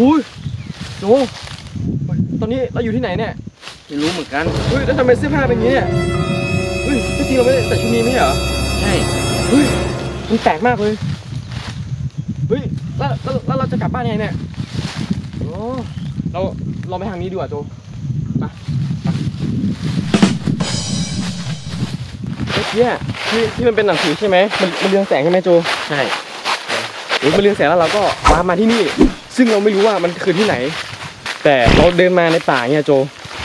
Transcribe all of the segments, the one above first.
อ้ยโจตอนนี้เราอยู่ที่ไหนเนี่ยไม่รู้เหมือนกันเฮ้ยแล้วทำไมเสื้อผ้าเป็นอย่างนี้เนี่ยเฮ้ยที่จริงเราไม่ได้ใส่ชุดนี้ไม่ใช่เหรอใช่เฮ้ยมันแปลกมากเลยเฮ้ยแล้วแล้วแล้วเราจะกลับบ้านยังไงเนี่ยโอ้เราเราไปทางนี้ดีกว่าโจไปไปเมื่อกี้อะที่ที่มันเป็นหนังสือใช่ไหมมันมันเรืองแสงใช่ไหมโจใช่หรือมันเรืองแสงแล้วเราก็วาร์ปมาที่นี่ ซึ่งเราไม่รู้ว่ามันคือที่ไหน แต่เราเดินมาในป่าเนี่ยโจ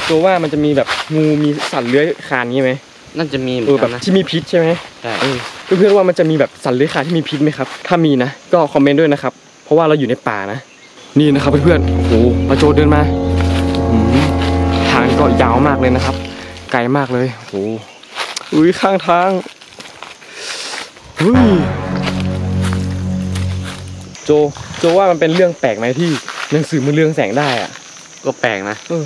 โจว่ามันจะมีแบบงูมีสัตว์เลื้อยคลานอย่างงี้ไหมน่าจะมีเหมืเอออนแบกับนนะที่มีพิษใช่ไหมใช่เออเพื่อนๆว่ามันจะมีแบบสัตว์เลื้อยคลานที่มีพิษไหมครับ ถ้ามีนะ ก็คอมเมนต์ด้วยนะครับ เพราะว่าเราอยู่ในป่านะ นี่นะครับเพื่อนๆโอ้โหพระโจเดินมาอืมทางก็ยาวมากเลยนะครับ ไกลมากเลยโอ้โหอุ้ยข้างทางอุ้ย โจโจว่ามันเป็นเรื่องแปลกไหมที่หนังสือมันเรืองแสงได้อะก็แปลกนะเออ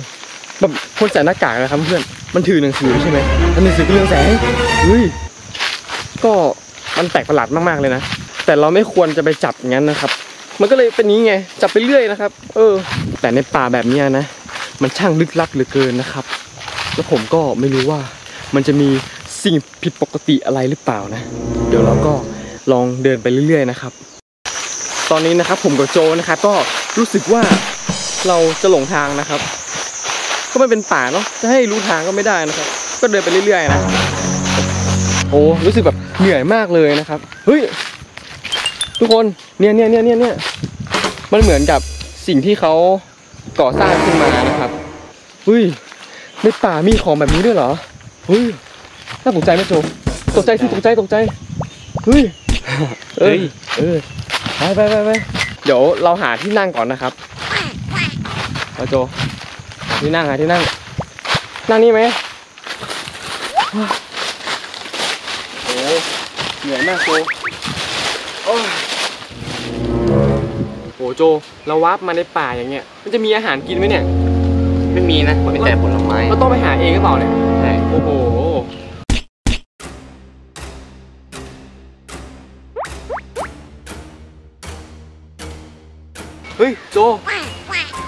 แบบคนใส่หน้ากากนะครับเพื่อนมันถือหนังสือใช่ไหมแล้วหนังสือก็เรืองแสงเฮ้ยก็มันแปลกประหลาดมากๆเลยนะแต่เราไม่ควรจะไปจับอย่างนั้นนะครับ มันก็เลยเป็นอย่างนี้ไงจับไปเรื่อยนะครับ เออ แต่ในป่าแบบเนี้ยนะ มันช่างลึกลับเหลือเกินนะครับ แล้วผมก็ไม่รู้ว่า มันจะมีสิ่งผิดปกติอะไรหรือเปล่านะ เดี๋ยวเราก็ลองเดินไปเรื่อยๆนะครับ ตอนนี้นะครับผมกับโจนะครับก็รู้สึกว่าเราจะหลงทางนะครับ ก็มันเป็นป่าเนาะจะให้รู้ทางก็ไม่ได้นะครับ ก็เดินไปเรื่อยๆนะโอ้รู้สึกแบบเหนื่อยมากเลยนะครับเฮ้ยทุกคนเนี่ยเนี่ยเนี่ยเนี่ยเนี่ยมันเหมือนกับสิ่งที่เขาก่อสร้างขึ้นมานะครับเฮ้ยในป่ามีของแบบนี้ด้วยเหรอเฮ้ยน่าตกใจไหมโจตกใจสิตกใจตกใจเฮ้ยเอ้ยเออ ไปไปไปไปเดี๋ยวเราหาที่นั่งก่อนนะครับเอาโจหาที่นั่งหาที่นั่ง นั่งนี่ไหมโอ้เหนื่อยมากโจโอ้ยโอ้โจ เราวาร์ปมาในป่าอย่างเงี้ย มันจะมีอาหารกินไหมเนี่ย ไม่มีนะมีแต่ผลไม้เราต้องไปหาเองหรือเปล่าเนี่ย ใช่ โอ้โห เฮ้ยโจ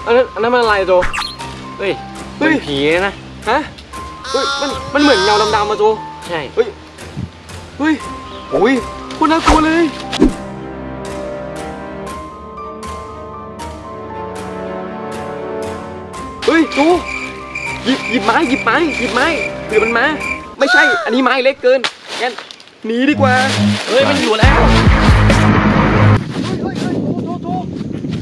อันนั้นอันนั้นมันอะไรโจเฮ้ยเฮ้ยเป็นผีนะฮะเฮ้ยมันมันเหมือนเงาดำๆมาโจใช่เฮ้ยเฮ้ยโอ้ยโคนน่ากลัวเลยเฮ้ยโจหยิบหยิบไม้หยิบไม้หยิบไม้เผื่อมันมาไม่ใช่ อันนี้ไม้เล็กเกินงั้นหนีดีกว่าเฮ้ยมันอยู่แล้ว เฮ้ยเฮ้ยเฮ้ยโจโจโจ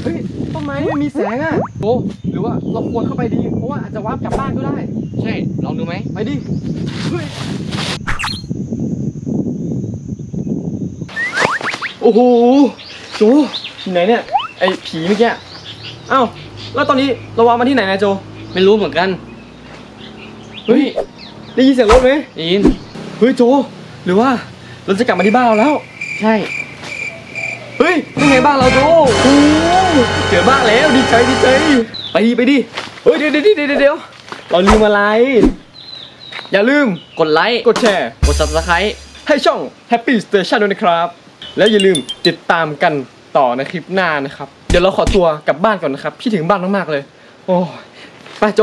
เฮ้ย ต้น ไม้นี่มันมีแสงอะโจหรือว่าเราควรเข้าไปดี เพราะว่าอาจจะวาร์ปกลับบ้านก็ได้ ใช่ ลองดูไหม ไปดิเฮ้ยโอ้โหโจที่ไหนเนี่ย ไอ้ผีเมื่อกี้อ้าวแล้วตอนนี้เราวางมาที่ไหนนะโจ ไม่รู้เหมือนกัน เฮ้ย ได้ยินเสียงรถไหมได้ยิน เฮ้ยโจ หรือว่าเราจะกลับมาที่บ้านเราแล้ว ใช่ เฮ้ยนี่ไงบ้านเราโจโอ้ เจอบ้าแล้วดีใจดีใจไปดิไปดิเฮ้ยเดี๋ยวเดี๋ยวเดี๋ยวเดี๋ยวเดี๋ยวเราลืมอะไร อย่าลืมกดไลค์กดแชร์กด subscribe ให้ช่อง Happy Station ด้วยนะครับ แล้วอย่าลืมติดตามกันต่อในคลิปหน้านะครับ เดี๋ยวเราขอตัวกลับบ้านก่อนนะครับพี่ถึงบ้านมากๆเลย โอ้ไปโจ